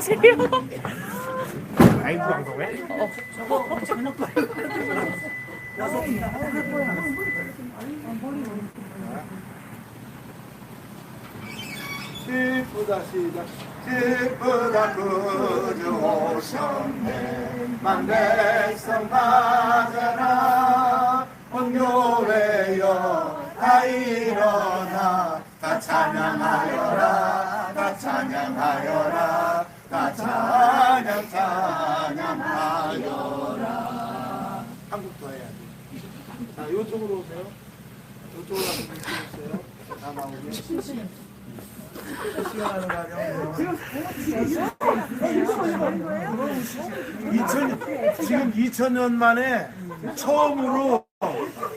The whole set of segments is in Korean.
하세요. 라이브 방송에? 기쁘다 시작 기쁘다 그주 오셨네 만백성 맞아라 온 교회여 다 일어나 다 찬양하여라 다 찬양하여라 다 찬양 찬양하여라 한국도 해야 돼. 자, 이쪽으로 오세요. 이쪽으로 오세요. 다 나오게. 시간하는 가령 2000, 지금 2000년 만에 처음으로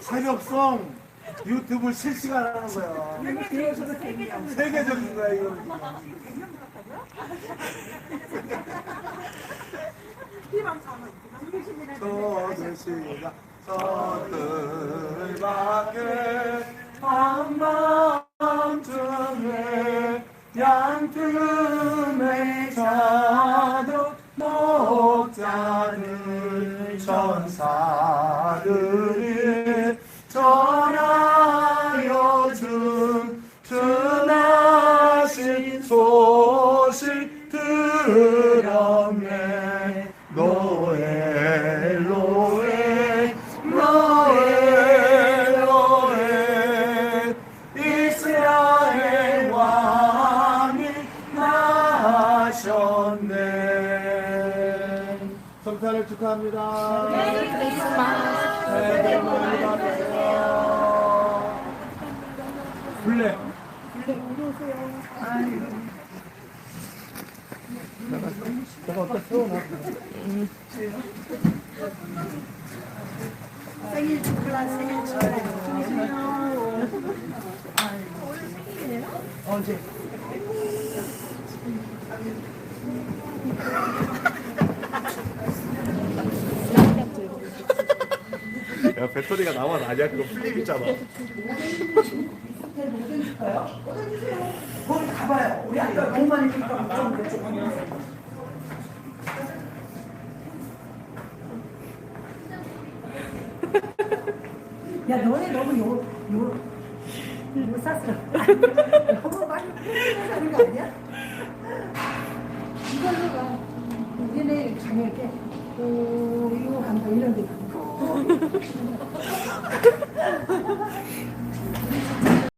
새벽성 유튜브를 실시간 하는 거야. 세계적인 거야, 이거. 저들 시작. 저들 밖에 한밤중에 양틈에 자도 목자들 천사들 들었네. 노에 노에 노에 노에 이스라엘 왕이 나셨네. 성탄을 축하합니다. 메리 크리스마스 새해 복 많이 받으세요 블랙 내가 어디다 세워놔 생일 축하, 생일 축하. 언제? 야 배터리가 나와 아니야 그거 플립 있잖아. 거기 가봐요. 우리 아까 너무 많이 피니까 좀 그쪽. 야, 너네 너무 요, 요, 요 쌌어. 너무 많이 하는 거 아니야? 이걸로 가. 우리네 저녁 때, 오, 이거 간다, 이런 데.